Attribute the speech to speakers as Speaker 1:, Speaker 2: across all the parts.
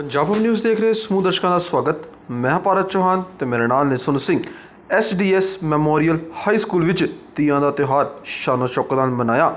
Speaker 1: Punjab news ਦੇਖ ਰਹੇ ਸਮੂਹ ਦਰਸ਼ਕਾਂ ਦਾ ਸਵਾਗਤ। ਮੈਂ ਭਾਰਤ ਚੌਹਾਨ ਤੇ ਮੇਰੇ ਨਾਲ ਨੇ ਸੁਨ Singh. SDS memorial high school ਵਿੱਚ ਤੀਆਂ ਦਾ ਤਿਉਹਾਰ ਸ਼ਾਨੋ ਸ਼ੌਕਤ ਨਾਲ ਮਨਾਇਆ।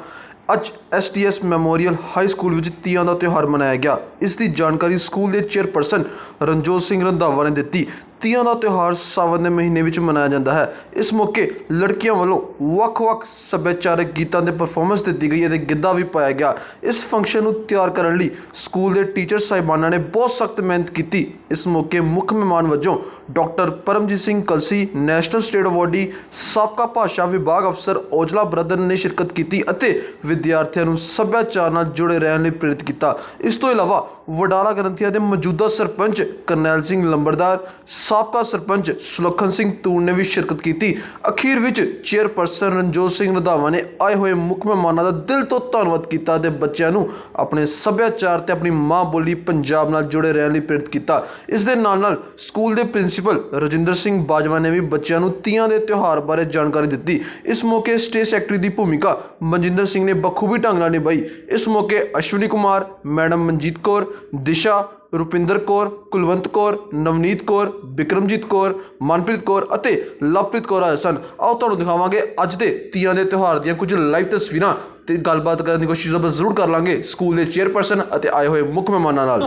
Speaker 1: ਅੱਜ ਐਸਡੀਐਸ ਮੈਮੋਰੀਅਲ ਹਾਈ ਸਕੂਲ ਵਿੱਚ ਤੀਆਂ ਦਾ ਤਿਉਹਾਰ ਮਨਾਇਆ ਗਿਆ। ਇਸ ਦੀ ਜਾਣਕਾਰੀ ਸਕੂਲ ਦੇ ਚੇਅਰਪਰਸਨ ਰਣਜੋਤ ਸਿੰਘ ਰੰਧਾਵਾ ਨੇ ਦਿੱਤੀ। ਤੀਆਂ ਦਾ ਤਿਉਹਾਰ ਸਾਵਨ ਦੇ ਮਹੀਨੇ ਵਿੱਚ ਮਨਾਇਆ ਜਾਂਦਾ ਹੈ। ਇਸ ਮੌਕੇ ਲੜਕੀਆਂ ਵੱਲੋਂ ਵੱਖ-ਵੱਖ ਸੱਭਿਆਚਾਰਕ ਗੀਤਾਂ ਦੇ ਪਰਫਾਰਮੈਂਸ ਦਿੱਤੀ ਗਈ ਅਤੇ ਗਿੱਧਾ ਵੀ ਪਾਇਆ ਗਿਆ। ਇਸ ਫੰਕਸ਼ਨ ਨੂੰ ਤਿਆਰ ਕਰਨ ਲਈ ਸਕੂਲ ਦੇ ਟੀਚਰ ਸਾਹਿਬਾਨਾਂ ਨੇ ਬਹੁਤ ਸਖਤ ਮਿਹਨਤ ਕੀਤੀ। ਇਸ ਮੌਕੇ ਮੁੱਖ ਮਹਿਮਾਨ ਵਜੋਂ doctor Paramjit Singh Kalsi, national state awardee, ਸਾਬਕਾ ਭਾਸ਼ਾ ਵਿਭਾਗ ਅਫਸਰ ਔਜਲਾ ਬ੍ਰਦਰ ਨੇ ਸ਼ਿਰਕਤ ਕੀਤੀ ਅਤੇ ਵਿਦਿਆਰਥੀਆਂ ਨੂੰ ਸੱਭਿਆਚਾਰ ਨਾਲ ਜੁੜੇ ਰਹਿਣ ਲਈ ਪ੍ਰੇਰਿਤ ਕੀਤਾ। ਇਸ ਤੋਂ ਇਲਾਵਾ ਵਡਾਲਾ ਗ੍ਰੰਥੀਆਂ ਦੇ ਮੌਜੂਦਾ ਸਰਪੰਚ ਕਰਨੈਲ ਸਿੰਘ ਲੰਬੜਦਾਰ, ਸਾਬਕਾ ਸਰਪੰਚ ਸੁਲੱਖਣ ਸਿੰਘ ਤੂਰ ਨੇ ਵੀ ਸ਼ਿਰਕਤ ਕੀਤੀ। ਅਖੀਰ ਵਿੱਚ ਚੇਅਰਪਰਸਨ ਰਣਜੋਤ ਸਿੰਘ ਰੰਧਾਵਾ ਨੇ ਆਏ ਹੋਏ ਮੁੱਖ ਮਹਿਮਾਨਾਂ ਦਾ ਦਿਲ ਤੋਂ ਧੰਨਵਾਦ ਕੀਤਾ ਤੇ ਬੱਚਿਆਂ ਨੂੰ ਆਪਣੇ ਸੱਭਿਆਚਾਰ ਤੇ ਆਪਣੀ ਮਾਂ ਬੋਲੀ ਪੰਜਾਬ ਨਾਲ ਜੁੜੇ ਰਹਿਣ ਲਈ ਪ੍ਰੇਰਿਤ ਕੀਤਾ। ਇਸ ਦੇ ਨਾਲ ਨਾਲ ਸਕੂਲ ਦੇ ਪ੍ਰਿੰਸੀਪਲ ਰਜਿੰਦਰ ਸਿੰਘ ਬਾਜਵਾ ਨੇ ਵੀ ਬੱਚਿਆਂ ਨੂੰ ਤੀਆਂ ਦੇ ਤਿਉਹਾਰ ਬਾਰੇ ਜਾਣਕਾਰੀ ਦਿੱਤੀ। ਇਸ ਮੌਕੇ ਸਟੇਟ ਸੈਕਟਰੀ ਦੀ ਭੂਮਿਕਾ ਮਨਜਿੰਦਰ ਸਿੰਘ ਨੇ ਬਖੂਬੀ ਢੰਗ ਨਾਲ ਨਿਭਾਈ। ਇਸ ਮੌਕੇ ਅਸ਼ਵਨੀ ਕੁਮਾਰ, ਮੈਡਮ ਮਨਜੀਤ ਕੌਰ ਦਿਸ਼ਾ, ਰੁਪਿੰਦਰ ਕੌਰ, ਕੁਲਵੰਤ ਕੌਰ, ਨਵਨੀਤ ਕੌਰ, ਬਿਕਰਮਜੀਤ ਕੌਰ, ਮਨਪ੍ਰੀਤ ਕੌਰ ਅਤੇ ਲਵਪ੍ਰੀਤ ਕੌਰ ਆਏ ਸਨ। ਆਓ ਤੁਹਾਨੂੰ ਦਿਖਾਵਾਂਗੇ ਅੱਜ ਦੇ ਤੀਆਂ ਦੇ ਤਿਉਹਾਰ ਦੀਆਂ ਕੁਝ ਲਾਈਵ ਤਸਵੀਰਾਂ ਤੇ ਗੱਲਬਾਤ ਕਰਨ ਦੀ ਕੋਸ਼ਿਸ਼ ਆਪਾਂ ਜ਼ਰੂਰ ਕਰ ਲਾਂਗੇ। ਸਕੂਲ ਦੇ ਚੇਅਰਪਰਸਨ ਅਤੇ ਆਏ ਹੋਏ ਮੁੱਖ ਮਹਿਮਾਨਾਂ ਨਾਲ।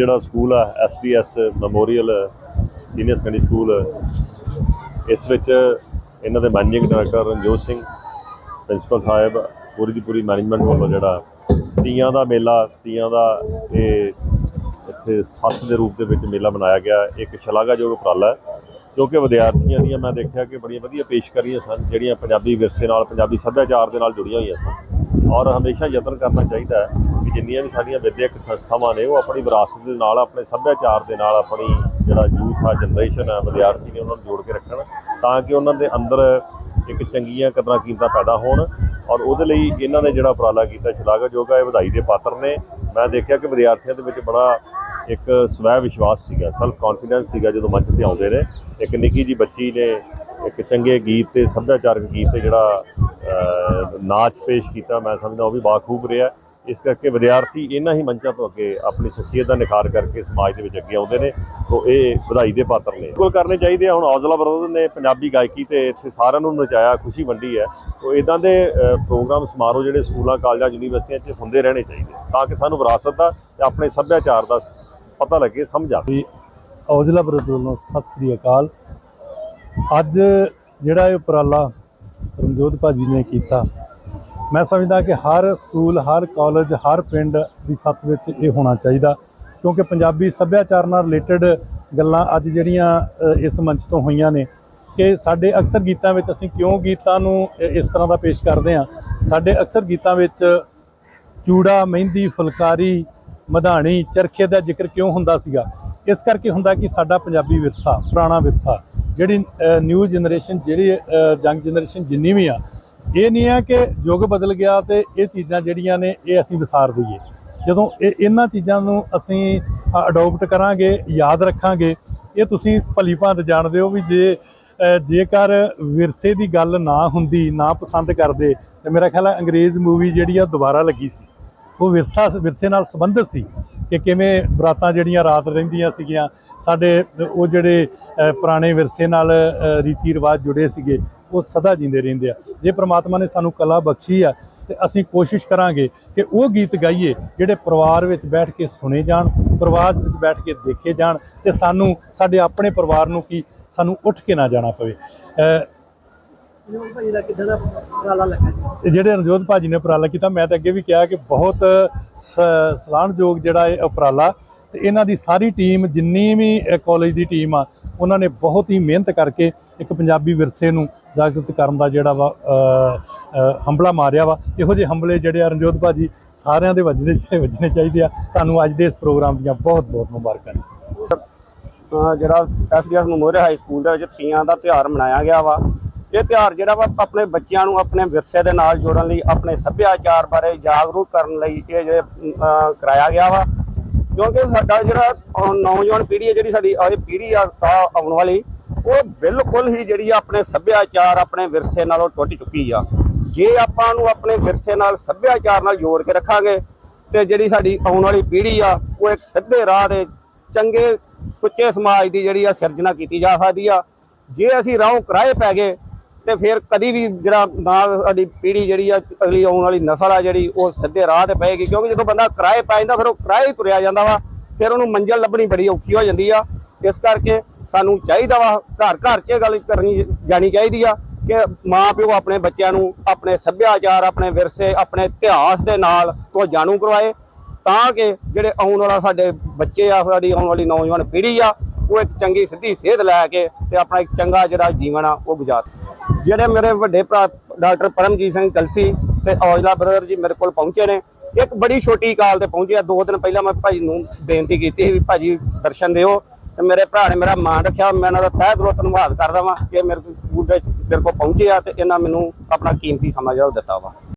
Speaker 2: ਜਿਹੜਾ ਸਕੂਲ ਆ SDS memorial, senior secondary school, ਇਸ ਵਿੱਚ ਇਹਨਾਂ ਦੇ managing director Ranjot Singh, principal sahib, ਪੂਰੀ ਦੀ ਪੂਰੀ ਮੈਨੇਜਮੈਂਟ ਵੱਲੋਂ ਜਿਹੜਾ ਤੀਆਂ ਦਾ ਮੇਲਾ, ਤੀਆਂ ਦਾ ਇਹ ਇੱਥੇ ਸੱਤ ਦੇ ਰੂਪ ਦੇ ਵਿੱਚ ਮੇਲਾ ਮਨਾਇਆ ਗਿਆ। ਇੱਕ ਸ਼ਲਾਘਾਯੋਗ ਉਪਰਾਲਾ ਹੈ ਕਿਉਂਕਿ ਵਿਦਿਆਰਥੀਆਂ ਦੀਆਂ ਮੈਂ ਦੇਖਿਆ ਕਿ ਬੜੀਆਂ ਵਧੀਆ ਪੇਸ਼ਕਾਰੀਆਂ ਸਨ, ਜਿਹੜੀਆਂ ਪੰਜਾਬੀ ਵਿਰਸੇ ਨਾਲ, ਪੰਜਾਬੀ ਸੱਭਿਆਚਾਰ ਦੇ ਨਾਲ ਜੁੜੀਆਂ ਹੋਈਆਂ ਸਨ। ਔਰ ਹਮੇਸ਼ਾ ਯਤਨ ਕਰਨਾ ਚਾਹੀਦਾ ਹੈ ਕਿ ਜਿੰਨੀਆਂ ਵੀ ਸਾਡੀਆਂ ਵਿਦਿਅਕ ਸੰਸਥਾਵਾਂ ਨੇ, ਉਹ ਆਪਣੀ ਵਿਰਾਸਤ ਦੇ ਨਾਲ, ਆਪਣੇ ਸੱਭਿਆਚਾਰ ਦੇ ਨਾਲ, ਆਪਣੀ ਜਿਹੜਾ ਯੂਥ ਆ ਜਨਰੇਸ਼ਨ ਆ, ਵਿਦਿਆਰਥੀ ਨੇ ਉਹਨਾਂ ਨੂੰ ਜੋੜ ਕੇ ਰੱਖਣ ਤਾਂ ਕਿ ਉਹਨਾਂ ਦੇ ਅੰਦਰ ਇੱਕ ਚੰਗੀਆਂ ਕਦਰਾਂ ਕੀਮਤਾਂ ਪੈਦਾ ਹੋਣ ਔਰ ਉਹਦੇ ਲਈ ਇਹਨਾਂ ਨੇ ਜਿਹੜਾ ਉਪਰਾਲਾ ਕੀਤਾ, ਸ਼ਲਾਘਾਯੋਗ ਹੈ ਵਧਾਈ ਦੇ ਪਾਤਰ ਨੇ। ਮੈਂ ਦੇਖਿਆ ਕਿ ਵਿਦਿਆਰਥੀਆਂ ਦੇ ਵਿੱਚ ਬੜਾ ਇੱਕ ਸਵੈ ਵਿਸ਼ਵਾਸ ਸੀਗਾ ਸੈਲਫ ਕੌਨਫੀਡੈਂਸ ਸੀਗਾ ਜਦੋਂ ਮੰਚ ਤੇ ਆਉਂਦੇ ਨੇ। ਇੱਕ ਨਿੱਕੀ ਜੀ ਬੱਚੀ ਨੇ ਇੱਕ ਚੰਗੇ ਗੀਤ ਤੇ ਸੱਭਿਆਚਾਰਕ ਗੀਤ ਤੇ ਜਿਹੜਾ ਨਾਚ ਪੇਸ਼ ਕੀਤਾ, ਮੈਂ ਸਮਝਦਾ ਉਹ ਵੀ ਬਾਖੂਬ ਰਿਹਾ। ਇਸ ਕਰਕੇ ਵਿਦਿਆਰਥੀ ਇਹਨਾਂ ਹੀ ਮੰਚਾਂ ਤੋਂ ਅੱਗੇ ਆਪਣੀ ਸ਼ਖਸੀਅਤ ਦਾ ਨਿਖਾਰ ਕਰਕੇ ਸਮਾਜ ਦੇ ਵਿੱਚ ਅੱਗੇ ਆਉਂਦੇ ਨੇ, ਤੋਂ ਇਹ ਵਧਾਈ ਦੇ ਪਾਤਰ ਨੇ। ਬਿਲਕੁਲ ਕਰਨੇ ਚਾਹੀਦੇ ਆ। ਹੁਣ ਔਜਲਾ ਬਰਦਰ ਨੇ ਪੰਜਾਬੀ ਗਾਇਕੀ ਤੇ ਇੱਥੇ ਸਾਰਿਆਂ ਨੂੰ ਨਚਾਇਆ, ਖੁਸ਼ੀ ਵੰਡੀ ਹੈ। ਤੋਂ ਇਦਾਂ ਦੇ ਪ੍ਰੋਗਰਾਮ, ਸਮਾਰੋਹ ਜਿਹੜੇ ਸਕੂਲਾਂ, ਕਾਲਜਾਂ, ਯੂਨੀਵਰਸਿਟੀਆਂ 'ਚ ਹੁੰਦੇ ਰਹਿਣੇ ਚਾਹੀਦੇ ਤਾਂ ਕਿ ਸਾਨੂੰ ਵਿਰਾਸਤ ਦਾ ਤੇ ਆਪਣੇ ਸੱਭਿਆਚਾਰ ਦਾ ਸ- ਪਤਾ ਲੱਗੇ, ਸਮਝ ਆਵੇ।
Speaker 3: ਔਜਲਾ ਬਰਦ ਵੱਲੋਂ ਸਤਿ ਸ੍ਰੀ ਅਕਾਲ। ਅੱਜ ਜਿਹੜਾ ਇਹ ਉਪਰਾਲਾ ਰਣਜੋਤ ਭਾਜੀ ਨੇ ਕੀਤਾ, ਮੈਂ ਸਮਝਦਾ ਕਿ ਹਰ ਸਕੂਲ, ਹਰ ਕਾਲਜ, ਹਰ ਪਿੰਡ ਦੀ ਸੱਤ ਵਿੱਚ ਇਹ ਹੋਣਾ ਚਾਹੀਦਾ, ਕਿਉਂਕਿ ਪੰਜਾਬੀ ਸੱਭਿਆਚਾਰ ਨਾਲ ਰਿਲੇਟਡ ਗੱਲਾਂ ਅੱਜ ਜਿਹੜੀਆਂ ਇਸ ਮੰਚ ਤੋਂ ਹੋਈਆਂ ਨੇ ਕਿ ਸਾਡੇ ਅਕਸਰ ਗੀਤਾਂ ਵਿੱਚ ਅਸੀਂ ਕਿਉਂ ਗੀਤਾਂ ਨੂੰ ਇਸ ਤਰ੍ਹਾਂ ਦਾ ਪੇਸ਼ ਕਰਦੇ ਹਾਂ, ਸਾਡੇ ਅਕਸਰ ਗੀਤਾਂ ਵਿੱਚ ਚੂੜਾ, ਮਹਿੰਦੀ, ਫੁਲਕਾਰੀ, ਮਧਾਣੀ, ਚਰਖੇ ਦਾ ਜ਼ਿਕਰ ਕਿਉਂ ਹੁੰਦਾ ਸੀਗਾ? ਇਸ ਕਰਕੇ ਹੁੰਦਾ ਕਿ ਸਾਡਾ ਪੰਜਾਬੀ ਵਿਰਸਾ, ਪੁਰਾਣਾ ਵਿਰਸਾ ਜਿਹੜੀ ਨਿਊ ਜਨਰੇਸ਼ਨ ਜਿਹੜੀ ਜੰਗ ਜਨਰੇਸ਼ਨ ਜਿੰਨੀ ਵੀ ਆ, ਇਹ ਨਹੀਂ ਆ ਕਿ ਯੁੱਗ ਬਦਲ ਗਿਆ ਤੇ ਇਹ ਚੀਜ਼ਾਂ ਜਿਹੜੀਆਂ ਨੇ ਇਹ ਅਸੀਂ ਵਿਸਾਰ ਦਈਏ। ਜਦੋਂ ਇਹ ਇਹਨਾਂ ਚੀਜ਼ਾਂ ਨੂੰ ਅਸੀਂ ਅਡਾਪਟ ਕਰਾਂਗੇ, ਯਾਦ ਰੱਖਾਂਗੇ, ਇਹ ਤੁਸੀਂ ਭਲੀ ਭਾਂਤ ਜਾਣਦੇ ਹੋ ਵੀ ਜੇ ਜੇਕਰ ਵਿਰਸੇ ਦੀ ਗੱਲ ਨਾ ਹੁੰਦੀ, ਨਾ ਪਸੰਦ ਕਰਦੇ, ਤੇ ਮੇਰਾ ਖਿਆਲ ਹੈ ਅੰਗਰੇਜ਼ ਮੂਵੀ ਜਿਹੜੀ ਆ ਦੁਬਾਰਾ ਲੱਗੀ ਸੀ। ਉਹ ਵਿਰਸਾ, ਵਿਰਸੇ ਨਾਲ ਸੰਬੰਧਿਤ ਸੀ। ਕਿ ਕਿਵੇਂ ਬਰਾਤਾਂ ਜਿਹੜੀਆਂ ਰਾਤ ਰਹਿੰਦੀਆਂ ਸੀਗੀਆਂ, ਸਾਡੇ, ਉਹ ਜਿਹੜੇ ਪੁਰਾਣੇ ਵਿਰਸੇ ਨਾਲ ਰੀਤੀ ਰਿਵਾਜ ਜੁੜੇ ਸੀਗੇ, ਉਹ ਸਦਾ ਜਿੰਦੇ ਰਹਿੰਦੇ ਆ। ਜੇ ਪ੍ਰਮਾਤਮਾ ਨੇ ਸਾਨੂੰ ਕਲਾ ਬਖਸ਼ੀ ਆ, ਤੇ ਅਸੀਂ ਕੋਸ਼ਿਸ਼ ਕਰਾਂਗੇ ਕਿ ਉਹ ਗੀਤ ਗਾਈਏ, ਜਿਹੜੇ ਪਰਿਵਾਰ ਵਿੱਚ ਬੈਠ ਕੇ ਸੁਣੇ ਜਾਣ, ਪਰਿਵਾਰ ਵਿੱਚ ਬੈਠ ਕੇ ਦੇਖੇ ਜਾਣ, ਤੇ ਸਾਨੂੰ, ਸਾਡੇ ਆਪਣੇ ਪਰਿਵਾਰ ਨੂੰ ਕੀ, ਸਾਨੂੰ ਉੱਠ ਕੇ ਨਾ ਜਾਣਾ ਪਵੇ। ਅਹ ਤੇ ਜਿਹੜੇ ਰਣਜੋਤ ਭਾਜੀ ਨੇ ਉਪਰਾਲਾ ਕੀਤਾ ਮੈਂ ਤਾਂ ਅੱਗੇ ਵੀ ਕਿਹਾ ਕਿ ਬਹੁਤ ਸ- ਸਲਾਹੁਣਯੋਗ ਜਿਹੜਾ ਇਹ ਉਪਰਾਲਾ ਤੇ ਇਹਨਾਂ ਦੀ ਸਾਰੀ ਟੀਮ ਜਿੰਨੀ ਵੀ ਕਾਲਜ ਦੀ ਟੀਮ ਆ ਉਹਨਾਂ ਨੇ ਬਹੁਤ ਹੀ ਮਿਹਨਤ ਕਰਕੇ ਇੱਕ ਪੰਜਾਬੀ ਵਿਰਸੇ ਨੂੰ ਜਾਗਰਤ ਕਰਨ ਦਾ ਜਿਹੜਾ ਵਾ ਹੰਬਲਾ ਮਾਰਿਆ ਵਾ। ਇਹੋ ਜਿਹੇ ਹੰਬਲੇ ਜਿਹੜੇ ਆ ਰਣਜੋਤ ਭਾਜੀ ਸਾਰਿਆਂ ਦੇ ਵੱਜਣੇ ਵੱਜਣੇ ਚਾਹੀਦੇ ਆ। ਤੁਹਾਨੂੰ ਅੱਜ ਦੇ ਇਸ ਪ੍ਰੋਗਰਾਮ ਦੀਆਂ ਬਹੁਤ ਬਹੁਤ ਮੁਬਾਰਕਾਂ ਜੀ।
Speaker 4: ਜਿਹੜਾ ਐਸਡੀਐਸ ਮੈਮੋਰੀਅਲ ਹਾਈ ਸਕੂਲ ਦੇ ਵਿੱਚ ਤੀਆਂ ਦਾ ਤਿਉਹਾਰ ਮਨਾਇਆ ਗਿਆ ਵਾ। ਇਹ ਤਿਉਹਾਰ ਜਿਹੜਾ ਵਾ ਆਪਣੇ ਬੱਚਿਆਂ ਨੂੰ ਆਪਣੇ ਵਿਰਸੇ ਦੇ ਨਾਲ ਜੋੜਨ ਲਈ, ਆਪਣੇ ਸੱਭਿਆਚਾਰ ਬਾਰੇ ਜਾਗਰੂਕ ਕਰਨ ਲਈ ਇਹ ਜਿਹੜੇ ਕਰਾਇਆ ਗਿਆ ਵਾ। ਕਿਉਂਕਿ ਸਾਡਾ ਜਿਹੜਾ ਨੌਜਵਾਨ ਪੀੜ੍ਹੀ ਹੈ, ਜਿਹੜੀ ਸਾਡੀ ਇਹ ਪੀੜ੍ਹੀ ਆ ਆਉਣ ਵਾਲੀ, ਉਹ ਬਿਲਕੁਲ ਹੀ ਜਿਹੜੀ ਆ ਆਪਣੇ ਸੱਭਿਆਚਾਰ, ਆਪਣੇ ਵਿਰਸੇ ਨਾਲੋਂ ਟੁੱਟ ਚੁੱਕੀ ਆ। ਜੇ ਆਪਾਂ ਨੂੰ ਆਪਣੇ ਵਿਰਸੇ ਨਾਲ, ਸੱਭਿਆਚਾਰ ਨਾਲ ਜੋੜ ਕੇ ਰੱਖਾਂਗੇ, ਤੇ ਜਿਹੜੀ ਸਾਡੀ ਆਉਣ ਵਾਲੀ ਪੀੜ੍ਹੀ ਆ, ਉਹ ਇੱਕ ਸਿੱਧੇ ਰਾਹ ਦੇ ਚੰਗੇ, ਸੁੱਚੇ ਸਮਾਜ ਦੀ ਜਿਹੜੀ ਆ ਸਿਰਜਣਾ ਕੀਤੀ ਜਾ ਸਕਦੀ ਆ। ਜੇ ਅਸੀਂ ਰਾਹੋਂ ਕਿਰਾਏ ਪੈ ਗਏ ਤੇ ਫਿਰ ਕਦੀ ਵੀ ਜਿਹੜਾ ਨਾ ਸਾਡੀ ਪੀੜ੍ਹੀ ਜਿਹੜੀ ਆ, ਅਗਲੀ ਆਉਣ ਵਾਲੀ ਨਸਲ ਆ ਜਿਹੜੀ, ਉਹ ਸਿੱਧੇ ਰਾਹ ਤੇ ਪਏਗੀ, ਕਿਉਂਕਿ ਜਦੋਂ ਬੰਦਾ ਕਿਰਾਏ ਪੈ ਜਾਂਦਾ, ਫਿਰ ਉਹ ਕਿਰਾਏ ਹੀ ਤੁਰਿਆ ਜਾਂਦਾ ਵਾ, ਫਿਰ ਉਹਨੂੰ ਮੰਜ਼ਿਲ ਲੱਭਣੀ ਬੜੀ ਔਖੀ ਹੋ ਜਾਂਦੀ ਆ ਇਸ ਕਰਕੇ ਸਾਨੂੰ ਚਾਹੀਦਾ ਵਾ, ਘਰ ਘਰ 'ਚ ਇਹ ਗੱਲ ਕਰਨੀ ਜਾਣੀ ਚਾਹੀਦੀ ਆ ਕਿ ਮਾਂ ਪਿਓ ਆਪਣੇ ਬੱਚਿਆਂ ਨੂੰ ਆਪਣੇ ਸੱਭਿਆਚਾਰ, ਆਪਣੇ ਵਿਰਸੇ, ਆਪਣੇ ਇਤਿਹਾਸ ਦੇ ਨਾਲ ਤੋਂ ਜਾਣੂ ਕਰਵਾਏ, ਤਾਂ ਕਿ ਜਿਹੜੇ ਆਉਣ ਵਾਲਾ ਸਾਡੇ ਬੱਚੇ ਆ, ਸਾਡੀ ਆਉਣ ਵਾਲੀ ਨੌਜਵਾਨ ਪੀੜ੍ਹੀ ਆ, ਉਹ ਇੱਕ ਚੰਗੀ ਸਿੱਧੀ ਸਿਹਤ ਲੈ ਕੇ ਤੇ ਆਪਣਾ ਇੱਕ ਚੰਗਾ ਜਿਹੜਾ ਜੀਵਨ ਆ, ਉਹ ਗੁਜ਼ਾਰ ਸਕਣ। ਜਿਹੜੇ ਮੇਰੇ ਵੱਡੇ ਭਰਾ ਡਾਕਟਰ ਪਰਮਜੀਤ ਸਿੰਘ ਕਲਸੀ ਤੇ ਔਜਲਾ ਬ੍ਰਦਰ ਜੀ ਮੇਰੇ ਕੋਲ ਪਹੁੰਚੇ ਨੇ। ਇੱਕ ਬੜੀ ਛੋਟੀ ਕਾਲ ਤੇ ਪਹੁੰਚੇ ਆ। ਦੋ ਦਿਨ ਪਹਿਲਾਂ ਮੈਂ ਭਾਜੀ ਨੂੰ ਬੇਨਤੀ ਕੀਤੀ ਸੀ ਵੀ ਭਾਜੀ ਦਰਸ਼ਨ ਦਿਓ ਤੇ ਮੇਰੇ ਭਰਾ ਨੇ ਮੇਰਾ ਮਾਣ ਰੱਖਿਆ। ਮੈਂ ਇਹਨਾਂ ਦਾ ਤਹਿ ਦਿਲੋਂ ਧੰਨਵਾਦ ਕਰਦਾ ਵਾਂ ਕਿ ਮੇਰੇ ਕੋਲ ਸਕੂਲ ਦੇ ਵਿੱਚ ਮੇਰੇ ਕੋਲ ਪਹੁੰਚੇ ਆ ਤੇ ਇਹਨਾਂ ਮੈਨੂੰ ਆਪਣਾ ਕੀਮਤੀ ਸਮਾਂ ਜਿਹੜਾ ਉਹ ਦਿੱਤਾ ਵਾ।